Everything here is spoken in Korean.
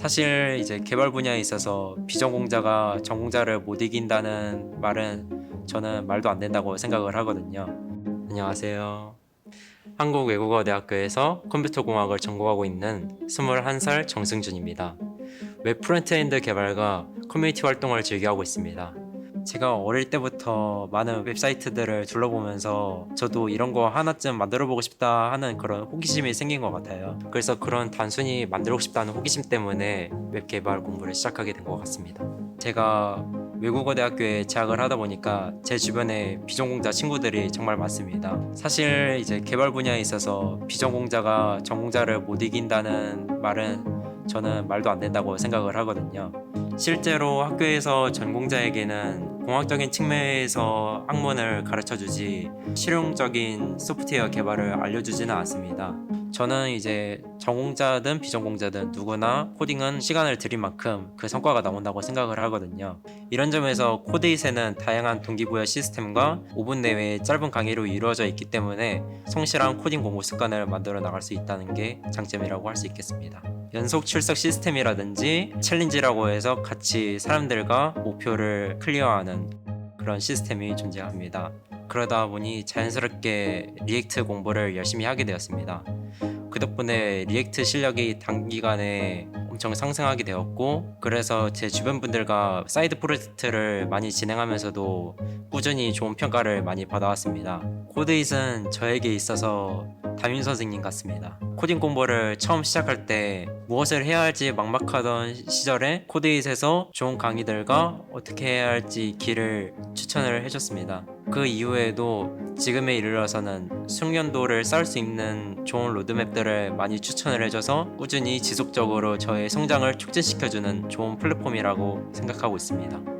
사실 이제 개발 분야에 있어서 비전공자가 전공자를 못 이긴다는 말은 저는 말도 안 된다고 생각을 하거든요. 안녕하세요. 한국외국어대학교에서 컴퓨터공학을 전공하고 있는 21살 정승준입니다. 웹 프론트엔드 개발과 커뮤니티 활동을 즐겨하고 있습니다. 제가 어릴 때부터 많은 웹사이트들을 둘러보면서 저도 이런 거 하나쯤 만들어 보고 싶다 하는 그런 호기심이 생긴 것 같아요. 그래서 그런 단순히 만들고 싶다는 호기심 때문에 웹 개발 공부를 시작하게 된 것 같습니다. 제가 외국어 대학교에 재학을 하다 보니까 제 주변에 비전공자 친구들이 정말 많습니다. 사실 이제 개발 분야에 있어서 비전공자가 전공자를 못 이긴다는 말은 저는 말도 안 된다고 생각을 하거든요. 실제로 학교에서 전공자에게는 공학적인 측면에서 학문을 가르쳐 주지 실용적인 소프트웨어 개발을 알려주지는 않습니다. 저는 이제 전공자든 비전공자든 누구나 코딩은 시간을 들인 만큼 그 성과가 나온다고 생각을 하거든요. 이런 점에서 코드잇에는 다양한 동기부여 시스템과 5분 내외의 짧은 강의로 이루어져 있기 때문에 성실한 코딩 공부 습관을 만들어 나갈 수 있다는 게 장점이라고 할 수 있겠습니다. 연속 출석 시스템이라든지 챌린지라고 해서 같이 사람들과 목표를 클리어하는 그런 시스템이 존재합니다. 그러다 보니 자연스럽게 리액트 공부를 열심히 하게 되었습니다. 그 덕분에 리액트 실력이 단기간에 엄청 상승하게 되었고 그래서 제 주변 분들과 사이드 프로젝트를 많이 진행하면서도 꾸준히 좋은 평가를 많이 받아왔습니다. 코드잇은 저에게 있어서 담임 선생님 같습니다. 코딩 공부를 처음 시작할 때 무엇을 해야 할지 막막하던 시절에 코드잇에서 좋은 강의들과 어떻게 해야 할지 길을 추천을 해줬습니다. 그 이후에도 지금에 이르러서는 숙련도를 쌓을 수 있는 좋은 로드맵들을 많이 추천을 해줘서 꾸준히 지속적으로 저의 성장을 촉진시켜주는 좋은 플랫폼이라고 생각하고 있습니다.